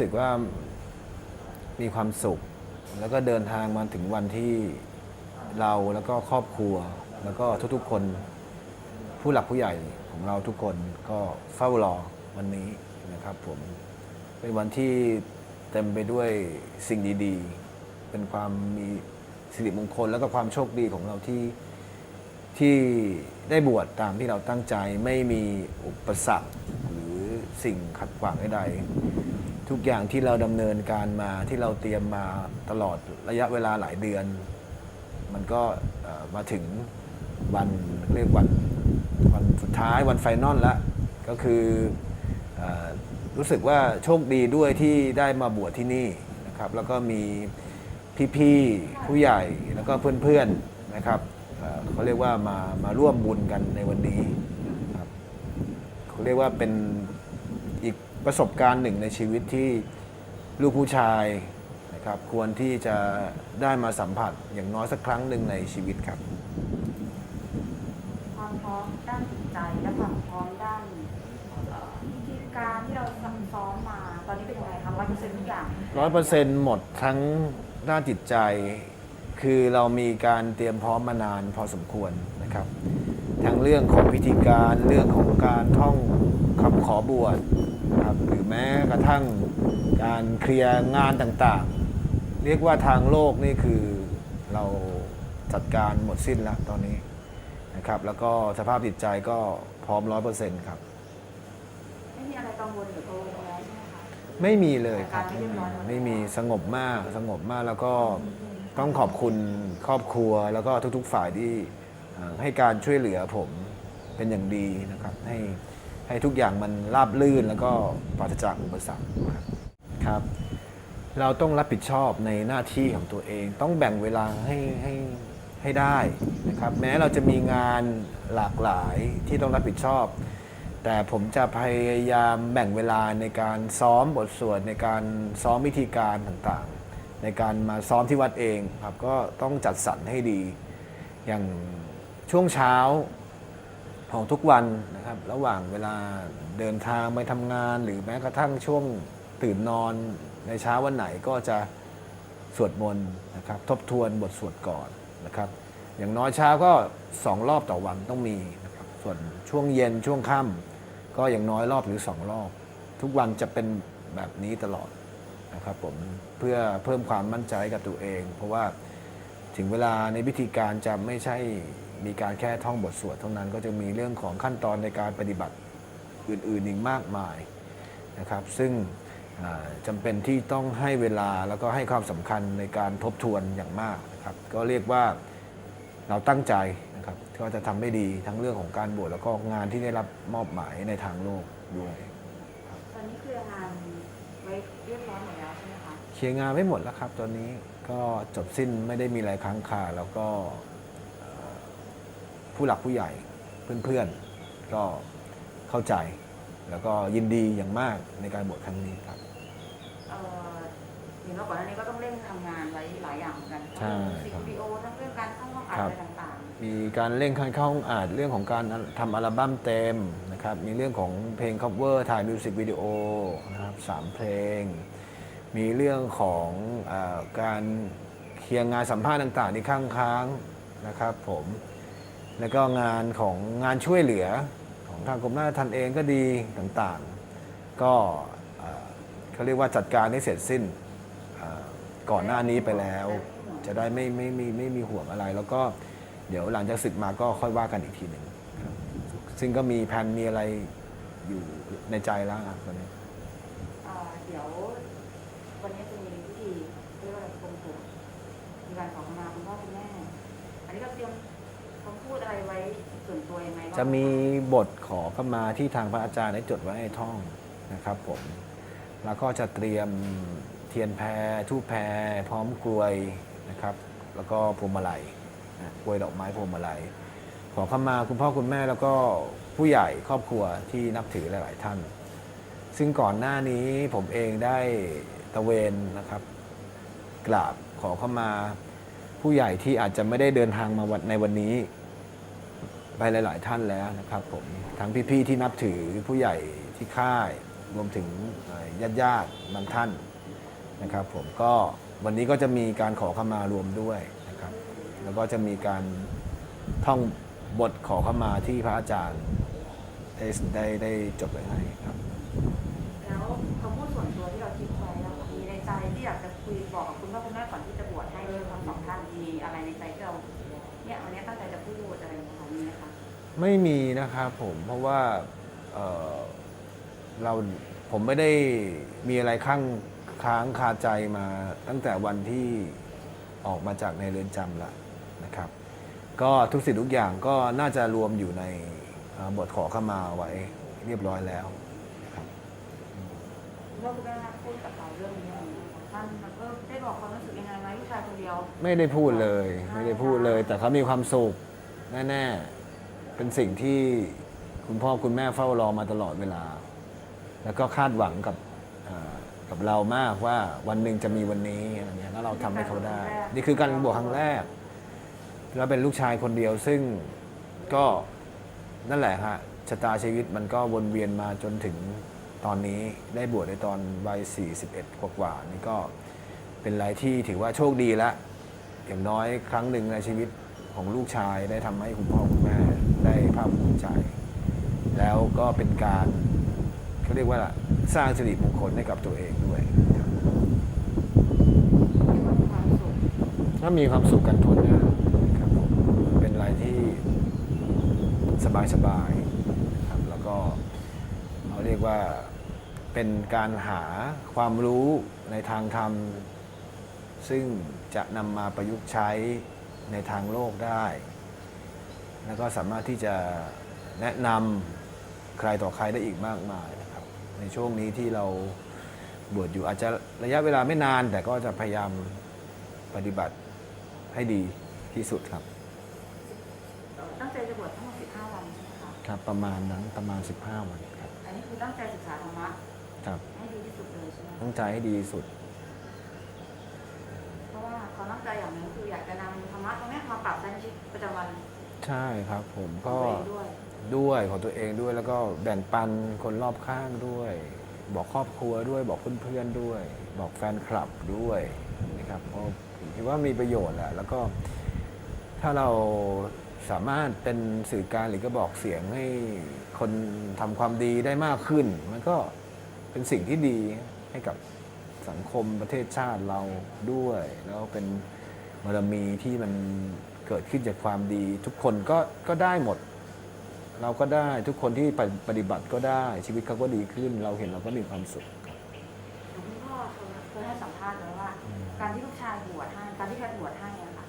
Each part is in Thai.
รู้สึกว่ามีความสุข แล้วก็เดินทางมาถึงวันที่เราแล้วก็ครอบครัว แล้วก็ทุกๆคน ผู้หลักผู้ใหญ่ของเราทุกคนก็เฝ้ารอวันนี้นะครับผมเป็นวันที่เต็มไปด้วยสิ่งดีๆ เป็นความมีสิริมงคล แล้วก็ความโชคดีของเราที่ที่ได้บวชตามที่เราตั้งใจไม่มีอุปสรรค หรือสิ่งขัดขวางใดๆ ทุกอย่างที่เราดำเนินการมาที่เราเตรียมมาตลอดระยะเวลาหลายเดือน มันก็เอ่อมาถึงวันเรียกวันวันสุดท้ายวันไฟนอลแล้วก็คือเออรู้สึกว่าโชคดีด้วยที่ได้มาบวชที่นี่นะครับแล้วก็มีพี่ๆผู้ใหญ่แล้วก็เพื่อนๆนะครับเอ่อเขาเรียกว่ามามาร่วมบุญกันในวันนี้ ครับเขาเรียกว่าเป็น ประสบการณ์หนึ่งในชีวิตที่ลูกผู้ชายนะครับควรที่จะได้มาสัมผัสอย่างน้อยสักครั้งหนึ่งในชีวิตครับ ความพร้อมด้านจิตใจและความพร้อมด้านเอ่อวิธีการที่เราซักซ้อมมา ตอนนี้เป็นยังไงคะร้อยเปอร์เซ็นต์ทุกอย่างร้อยเปอร์เซ็นต์หมดทั้งด้านจิตใจ คือเรามีการเตรียมพร้อมมานานพอสมควรนะครับ ทั้งเรื่องของพิธีการเรื่องของการท่องคำขอบวช นะครับหรือแม้กระทั่งการเคลียร์งานต่างๆ เรียกว่าทางโลกนี่คือเราจัดการหมดสิ้นแล้วตอนนี้นะครับ แล้วก็สภาพจิตใจก็พร้อมร้อยเปอร์เซ็นต์ครับ ไม่มีอะไรกังวลหรือกังวลแล้วใช่ไหมคะ ไม่มีเลยครับการไม่เรียบร้อยไม่มีสงบมากสงบมากแล้วก็ต้องขอบคุณครอบครัวแล้วก็ทุกๆฝ่ายที่เอ่อให้การช่วยเหลือผมเป็นอย่างดีนะครับให้ ให้ทุกอย่างมันราบลื่นแล้วก็ปราศจากอุปสรรคครับครับ เราต้องรับผิดชอบในหน้าที่ของตัวเอง ต้องแบ่งเวลาให้ให้ให้ได้นะครับแม้เราจะมีงานหลากหลายที่ต้องรับผิดชอบ แต่ผมจะพยายามแบ่งเวลาในการซ้อมบทสวดในการซ้อมวิธีการต่างๆ ในการมาซ้อมที่วัดเองครับก็ต้องจัดสรรให้ดี อย่างช่วงเช้า ของทุกวันนะครับ ระหว่างเวลาเดินทางไปทำงาน หรือแม้กระทั่งช่วงตื่นนอนในเช้าวันไหนก็จะสวดมนต์นะครับ ทบทวนบทสวดก่อนนะครับ อย่างน้อยเช้าก็สองรอบต่อวันต้องมีนะครับส่วนช่วงเย็นช่วงค่ำก็อย่างน้อยรอบหรือสองรอบ ทุกวันจะเป็นแบบนี้ตลอดนะครับผมเพื่อเพิ่มความมั่นใจกับตัวเอง เพราะว่าถึงเวลาในพิธีการจะไม่ใช่ มีการแค่ท่องบทสวดเท่านั้นก็จะมีเรื่องของขั้นตอนในการปฏิบัติอื่นๆอีกมากมายนะครับ ซึ่งอ่าจำเป็นที่ต้องให้เวลาแล้วก็ให้ความสำคัญในการทบทวนอย่างมากนะครับ ก็เรียกว่าเราตั้งใจนะครับก็จะทำให้ดีทั้งเรื่องของการบวชแล้วก็งานที่ได้รับมอบหมายในทางโลกด้วยตอนนี้เคลียร์งานไว้เรียบร้อยหมดแล้วใช่ไหมคะเคลียร์งานไม่หมดแล้วครับ ตอนนี้ก็จบสิ้นไม่ได้มีอะไรค้างคาแล้วก็เอ่อ ผู้หลักผู้ใหญ่เพื่อนๆ ก็เข้าใจ แล้วก็ยินดีอย่างมากในการบวชครั้งนี้ครับเอ่อเห็นว่าก่อนหน้านี้ก็ต้องเร่งทำงานไว้หลายอย่างเหมือนกันใช่ทั้งมิวสิกวิดีโอทั้งเรื่องการเข้าห้องอัดครัอะบไรต่างมีการเร่งคันเข้าห้องอัดเรื่องของการทำอัลบั้มเต็มนะครับ มีเรื่องของเพลง cover ถ่ายมิวสิกวิดีโอนะครับสามเพลง มีเรื่องของเออการเคลียร์งานสัมภาษณ์ต่างๆที่ข้างค้างนะครับผม แล้วก็งานของงานช่วยเหลือของทางกรมราชทัณฑ์เองก็ดีต่างๆ ก็เขาเรียกว่าจัดการให้เสร็จสิ้นก่อนหน้านี้ไปแล้ว จะได้ไม่ไม่ไม่ไม่มีห่วงอะไร แล้วก็เดี๋ยวหลังจากศึกมาก็ค่อยว่ากันอีกทีหนึ่งซึ่งก็มีแผนมีอะไรอยู่ในใจแล้วครับตอนนี้เดี๋ยววันนี้จะมีพิธีเรียกว่าอะไรปงผมมีการขอขมาคุณพ่อคุณแม่ อันนี้ก็เตรียม พูดอะไรไว้ส่วนตัวยังไงบ้างจะมีบทขอเข้ามาที่ทางพระอาจารย์ได้จดไว้ให้ท่องนะครับผมแล้วก็จะเตรียมเทียนแพรทูปแพรพร้อมกลวยนะครับ แล้วก็พวงมาลัยนะกลวยดอกไม้พวงมาลัยขอเข้ามาคุณพ่อคุณแม่แล้วก็ผู้ใหญ่ครอบครัวที่นับถือหลาย ๆ ท่าน ซึ่งก่อนหน้านี้ผมเองได้ตะเวนนะครับ กราบขอเข้ามาผู้ใหญ่ที่อาจจะไม่ได้เดินทางมาวันในวันนี้ ไปหลาย ๆ ท่านแล้วนะครับผมทั้งพี่ ๆ ที่นับถือผู้ใหญ่ที่ค่ายรวมถึงญาติญาติๆบางท่านนะครับ ผมก็วันนี้ก็จะมีการขอขมารวมด้วยนะครับ แล้วก็จะมีการท่องบทขอขมาที่พระอาจารย์ได้ได้ได้จดไว้ให้ครับ แล้วคำพูดส่วนตัวที่เราคิดไว้แล้วมีในใจที่อยากจะคุยบอกกับคุณพ่อคุณแม่ก่อนที่จะบวชให้ทั้งสองท่านมีอะไรในใจที่เราเนี่ยวันนี้ตั้งใจจะพูดอะไร ไม่มีนะครับผมเพราะว่าเอ่อเราผมไม่ได้มีอะไรข้างค้างคาใจมาตั้งแต่วันที่ออกมาจากในเรือนจำละนะครับ ก็ทุกสิ่งทุกอย่างก็น่าจะรวมอยู่ในเอ่อบทขอขมาไว้เรียบร้อยแล้วนะครับคุณพ่อคุณแม่พูดกับเราเรื่องนี้อะไรอย่างเงี้ยค่ะท่านแบบเออได้บอกความรู้สึกยังไงไหมลูกชายคนเดียว ไม่ได้พูดเลย ไม่ได้พูดเลย แต่เขามีความสุขแน่ๆ เป็นสิ่งที่คุณพ่อคุณแม่เฝ้ารอมาตลอดเวลา แล้วก็คาดหวังกับเอ่อกับเรามากว่าวันหนึ่งจะมีวันนี้อะไรเงี้ยแล้วเราทำให้เขาได้ นี่คือการบวชครั้งแรก แล้วเป็นลูกชายคนเดียวซึ่งก็นั่นแหละฮะชะตาชีวิตมันก็วนเวียนมาจนถึงตอนนี้ได้บวชในตอนวัย41กว่าๆนี่ก็เป็นอะไรที่ถือว่าโชคดีแล้วอย่างน้อยครั้งหนึ่งในชีวิตของลูกชายได้ทำให้คุณพ่อคุณแม่ ได้ภาคภูมิใจ แล้วก็เป็นการเขาเรียกว่าสร้างสิริมงคลให้กับตัวเองด้วยถ้ามีความสุขกันทุนนะครับผมเป็นอะไรที่สบายๆนะครับแล้วก็เขาเรียกว่าเป็นการหาความรู้ในทางธรรม ซึ่งจะนำมาประยุกต์ใช้ในทางโลกได้ แล้วก็สามารถที่จะแนะนำใครต่อใครได้อีกมากมายนะครับในช่วงนี้ที่เราบวชอยู่อาจจะระยะเวลาไม่นาน แต่ก็จะพยายามปฏิบัติให้ดีที่สุดครับ ตั้งใจจะบวชทั้งหมด15 วันใช่ไหมคะครับประมาณนั้นประมาณ 15 วันครับ อันนี้คือตั้งใจศึกษาธรรมะครับให้ดีที่สุดเลยใช่ไหมตั้งใจให้ดีที่สุด เพราะว่าเขาตั้งใจอย่างหนึงคืออยากจะนำธรรมะตรงเนี้ยมาปรับใช้ในชีวิตประจำวัน ใช่ครับผมของก็ตัวเองด้วยด้วยของตัวเองด้วยแล้วก็แบ่งปันคนรอบข้างด้วย บอกครอบครัวด้วยบอกเพื่อนๆด้วย บอกแฟนคลับด้วยนะครับเพราะผมคิดว่ามีประโยชน์แหละแล้วก็ถ้าเราสามารถเป็นสื่อกลารหรือก็บอกเสียงให้คนทำความดีได้มากขึ้น มันก็เป็นสิ่งที่ดีให้กับสังคมประเทศชาติเราด้วย แล้วเป็นบารมีที่มัน เกิดขึ้นจากความดี ทุกคนก็ก็ได้หมด เราก็ได้ทุกคนที่ปฏิปฏิบัติก็ได้ชีวิตเขาก็ดีขึ้น เราเห็นเราก็มีความสุขครับคุณพ่อเคยให้สัมภาษณ์ไว้ว่า การที่ลูกชายบวชให้การที่แพทย์บวชให้อะค่ะ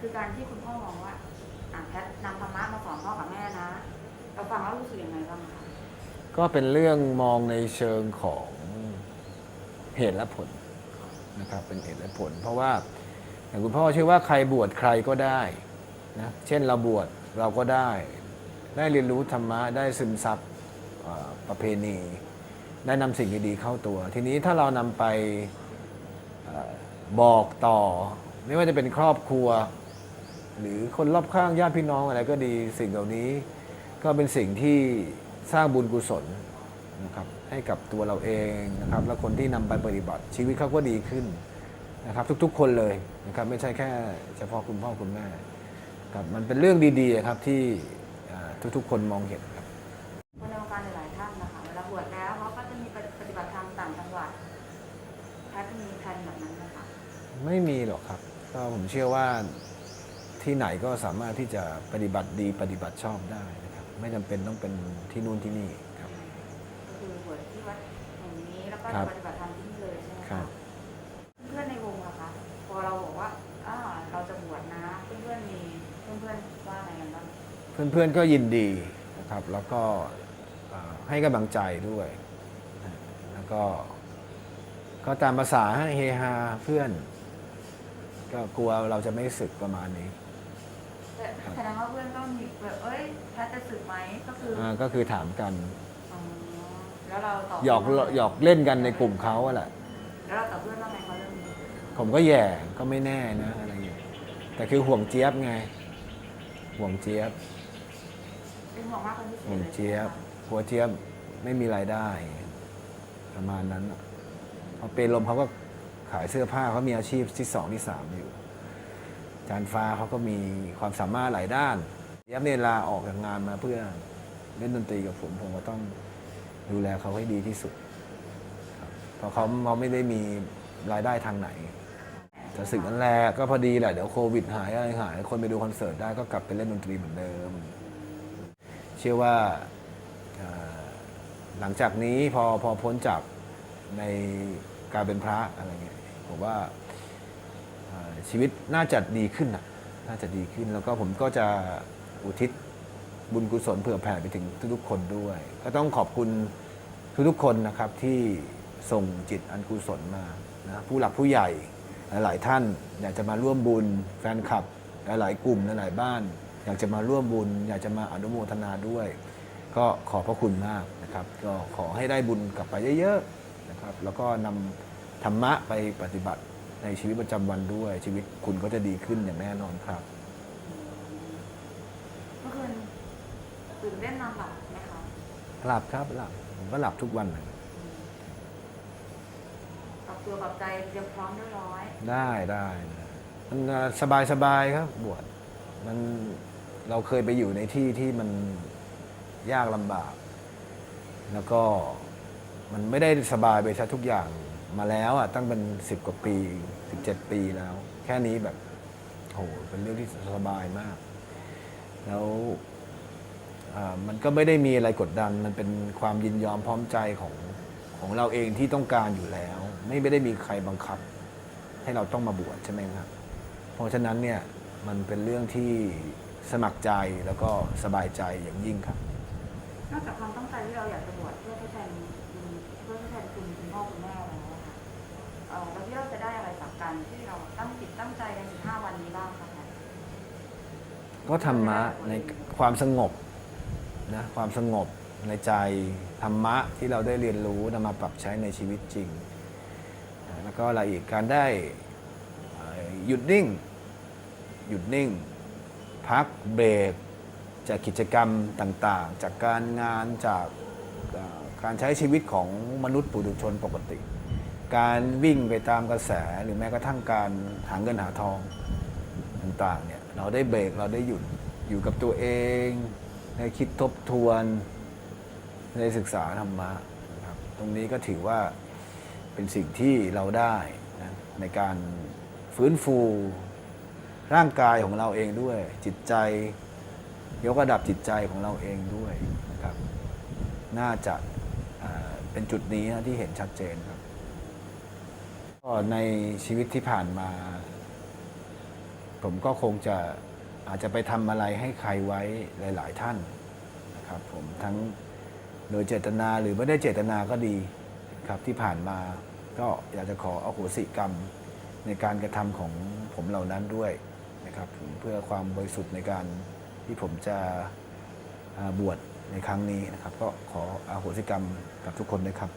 คือการที่คุณพ่อมองว่าอะแพทย์นำธรรมะมาสอนพ่อกับแม่นะเราฟังแล้วรู้สึกยังไงบ้างคะก็เป็นเรื่องมองในเชิงของเหตุและผลนะครับเป็นเหตุและผล เพราะว่า อย่างคุณพ่อเชื่อว่าใครบวชใครก็ได้นะเช่นเราบวชเราก็ได้ ได้เรียนรู้ธรรมะได้ซึมซับประเพณี ได้นำสิ่งดีๆเข้าตัว ทีนี้ถ้าเรานำไปอบอกต่อ ไม่ว่าจะเป็นครอบครัว หรือคนรอบข้างญาติพี่น้องอะไรก็ดีสิ่งเหล่านี้ก็เป็นสิ่งที่สร้างบุญกุศลนะครับให้กับตัวเราเองนะครับ และคนที่นำไปปฏิบัติชีวิตเขาก็ดีขึ้น นะครับทุกๆ คนเลยนะครับไม่ใช่แค่เฉพาะคุณพ่อคุณแม่ครับมันเป็นเรื่องดีๆครับที่อ่าทุกๆ คนมองเห็นครับคนในวงการหลายๆท่านนะคะเวลาบวชแล้วเขาก็จะมีปฏิบัติธรรมต่างจังหวัดแพทย์มีแผนแบบนั้นไหมคะไม่มีหรอกครับก็ผมเชื่อว่าที่ไหนก็สามารถที่จะปฏิบัติดีปฏิบัติชอบได้นะครับไม่จำเป็นต้องเป็นที่นู่นที่นี่ครับก็คือบวชที่วัดแห่งนี้แล้วก็ครัจะบปฏิบัติธรรมที่นี่เลยใช่ไหมครัคะบ เพื่อนในวงอะคะพอเราบอกว่าอ่าเราจะบวชนะ เพื่อนๆมีเพื่อนๆว่าไงกันบ้าง เพื่อนๆก็ยินดีนะครับ แล้วก็เอ่อให้กำลังใจด้วยนะแล้วก็ก็ตามภาษาเฮฮาเพื่อน ก็กลัวเราจะไม่สึกประมาณนี้แต่แสดงว่าเพื่อนก็มีแบบเอ้ยแพทย์จะสึกไหมก็คือออ่าก็คือถามกันอ๋อแล้วเราตอบหยอกหยอกเล่นกันในกลุ่มเขาอะแหละแล้วเราตอบเพื่อนว่าไงเขาเรื่องนี้ผมก็แย่ก็ไม่แน่นะอะไรอย่างเงี้ยแต่คือห่วงเจี๊ยบไง ห่วงเจี๊ยบ เป็นห่วงมากเป็นพิเศษห่วงเลยเจี๊ยบหัวเจี๊ยบไม่มีรายได้ ประมาณนั้นอะพอเป็นลมเขาก็ขายเสื้อผ้าเขามีอาชีพที่สองที่สามอยู่จานฟ้าเขาก็มีความสามารถหลายด้านเยบเนลาออกจากงานมาเพื่อเล่นดนตรีกับผมผมก็ต้องดูแลเขาให้ดีที่สุดครับเพราะเขาเขาไม่ได้มีรายได้ทางไหนแต่สิ่งนั้นแหละก็พอดีแหละเดี๋ยวโควิดหายอะไรหาย คนไปดูคอนเสิร์ตได้ก็กลับไปเล่นดนตรีเหมือนเดิม เชื่อว่าหลังจากนี้พอพอพ้นจากในการเป็นพระอะไรเงี้ยผมว่าชีวิตน่าจะดีขึ้นนะน่าจะดีขึ้นแล้วก็ผมก็จะอุทิศบุญกุศลเผื่อแผ่ไปถึงทุกๆคนด้วย ก็ต้องขอบคุณทุกๆคนนะครับที่ส่งจิตอันกุศลมานะผู้หลักผู้ใหญ่หลายท่านอยากจะมาร่วมบุญแฟนคลับ หลายๆกลุ่มหลายๆบ้าน อยากจะมาร่วมบุญ อยากจะมาอนุโมทนาด้วย ก็ขอบพระคุณมากนะครับ ก็ขอให้ได้บุญกลับไปเยอะๆนะครับ แล้วก็นำธรรมะไปปฏิบัติในชีวิตประจำวันด้วย ชีวิตคุณก็จะดีขึ้นอย่างแน่นอนครับเมื่อคืนตื่นเต้นนอนหลับไหมคะหลับครับหลับผมก็หลับทุกวันเลยปรับตัวปรับใจเตรียมพร้อมเรียบร้อย ได้ได้มันสบายสบายๆครับบวชมัน เราเคยไปอยู่ในที่ที่มันยากลำบาก แล้วก็มันไม่ได้สบายไปซะทุกอย่างมาแล้วอะตั้งเป็นสิบกว่าปีสิบเจ็ดปีแล้ว แค่นี้แบบโหเป็นเรื่องที่สบายมาก แล้วมันก็ไม่ได้มีอะไรกดดัน มันเป็นความยินยอมพร้อมใจของของเราเองที่ต้องการอยู่แล้ว ไม่ไม่ได้มีใครบังคับ ให้เราต้องมาบวชใช่ไหมครับ เพราะฉะนั้นเนี่ยมันเป็นเรื่องที่ สมัครใจแล้วก็สบายใจอย่างยิ่งครับ นอกจากความตั้งใจที่เราอยากจะบวชเพื่อทดแทนบุญเพื่อทดแทนคุณคุณพ่อคุณแม่แล้วอะค่ะเออเราที่เราจะได้อะไรจากการที่เราตั้งจิตตั้งใจใน15วันนี้บ้างคะแพทก็ธรรมะในความสงบนะความสงบในใจธรรมะที่เราได้เรียนรู้นำมาปรับใช้ในชีวิตจริงนะแล้วก็อะไรอีกการได้เอ่อหยุดนิ่ง หยุดนิ่ง พักเบรก จากกิจกรรมต่างๆ จากการงานจากการใช้ชีวิตของมนุษย์ปุถุชนปกติ การวิ่งไปตามกระแสหรือแม้กระทั่งการหาเงินหาทองต่างๆเนี่ยเราได้เบรกเราได้หยุดอยู่กับตัวเองได้คิดทบทวนได้ศึกษาธรรมะนะครับตรงนี้ก็ถือว่าเป็นสิ่งที่เราได้นะในการฟื้นฟู ร่างกายของเราเองด้วย จิตใจ ยกระดับจิตใจของเราเองด้วยนะครับ น่าจะเป็นจุดนี้นะที่เห็นชัดเจนครับก็ในชีวิตที่ผ่านมา ผมก็คงจะอาจจะไปทำอะไรให้ใครไว้หลาย ๆ ท่านนะครับผมทั้งโดยเจตนาหรือไม่ได้เจตนาก็ดีครับที่ผ่านมาก็อยากจะขออโหสิกรรมในการกระทำของผมเหล่านั้นด้วย นะครับเพื่อความบริสุทธิ์ในการที่ผมจะบวชในครั้งนี้นะครับ ก็ขออโหสิกรรมกับทุกคนด้วยครับ